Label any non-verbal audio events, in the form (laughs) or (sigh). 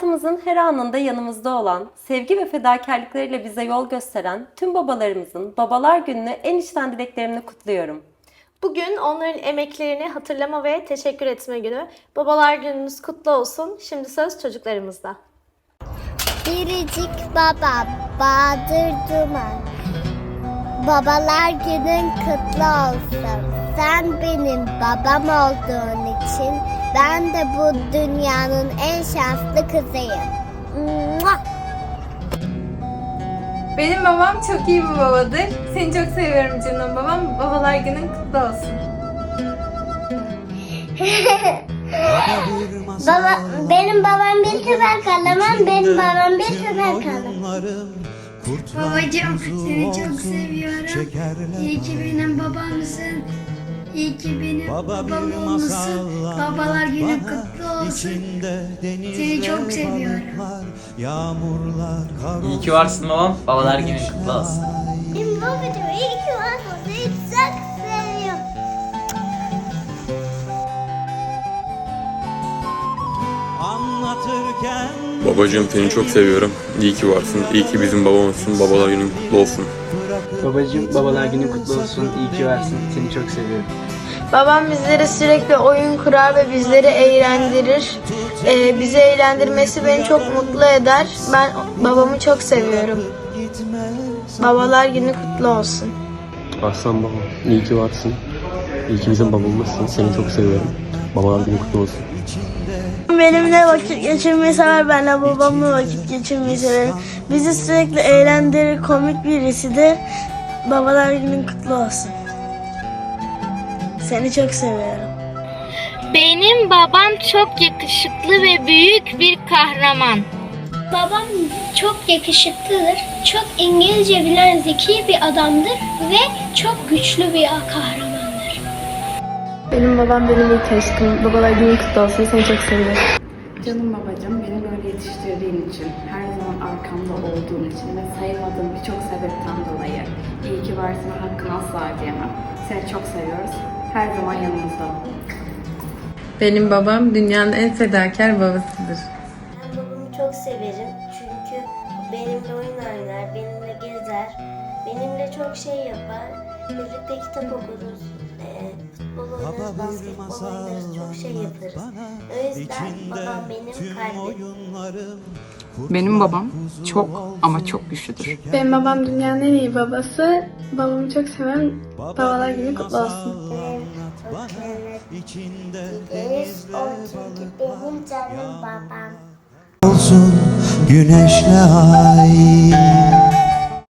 Hayatımızın her anında yanımızda olan, sevgi ve fedakarlıklarıyla bize yol gösteren tüm babalarımızın Babalar Günü'nü en içten dileklerimle kutluyorum. Bugün onların emeklerini hatırlama ve teşekkür etme günü. Babalar gününüz kutlu olsun. Şimdi söz çocuklarımızda. Biricik baba Bahadır Duman Babalar günün kutlu olsun. Sen benim babam olduğun için ben de bu dünyanın en şanslı kızıyım. Benim babam çok iyi bir babadır. Seni çok seviyorum canım babam. Babalar günün kutlu olsun. (laughs) Baba, benim babam bir süper kahraman, benim babam bir süper kahraman. Babacığım seni çok seviyorum. İyi ki benim babamsın. İyi ki benim babam olmuşsun. Babalar günü kutlu olsun. Seni çok seviyorum. Yağmurlar, kar İyi ki varsın babam. Babalar günün kutlu olsun. Benim babacığım iyi ki varsın, seni çok seviyorum. anlatırken Babacığım seni çok seviyorum. İyi ki varsın. İyi ki bizim babamızsın. Babalar günün kutlu olsun. Babacım babalar günü kutlu olsun. İyi ki varsın. Seni çok seviyorum. Babam bizlere sürekli oyun kurar ve bizleri eğlendirir. Ee, bizi eğlendirmesi beni çok mutlu eder. Ben babamı çok seviyorum. Babalar günü kutlu olsun. Aslan babam. İyi ki varsın. İyi ki bizim babamızsın. Seni çok seviyorum. Babalar günü kutlu olsun. Benimle vakit geçirmeyi sever. Ben de babamla vakit geçirmeyi severim. Bizi sürekli eğlendirir, komik birisidir. Babalar günün kutlu olsun. Seni çok seviyorum. Benim babam çok yakışıklı ve büyük bir kahraman. Babam çok yakışıklıdır, çok İngilizce bilen zeki bir adamdır ve çok güçlü bir kahramandır. Benim babam benim ilk aşkım. Babalar günün kutlu olsun. Seni çok seviyorum. Canım babacığım beni böyle yetiştirdiğin için, her zaman arkamda olduğun için ve saymadığım birçok sebepten dolayı iyi ki varsın hakkını asla ödeyemem. Seni çok seviyoruz. Her zaman yanımızda ol. Benim babam dünyanın en fedakar babasıdır. Ben babamı çok severim çünkü benimle oyun oynar, benimle gezer, benimle çok şey yapar. Birlikte kitap okuruz, eee, futbol oynarız, basketbol oynarız, çok şey yaparız. O yüzden babam benim kalbim. Benim babam çok ama çok güçlüdür. Benim babam dünyanın en iyi babası. Babamı çok severim. Babalar günü kutlu olsun. Çok severiz. o çünkü benim canım babam. olsun güneşle ay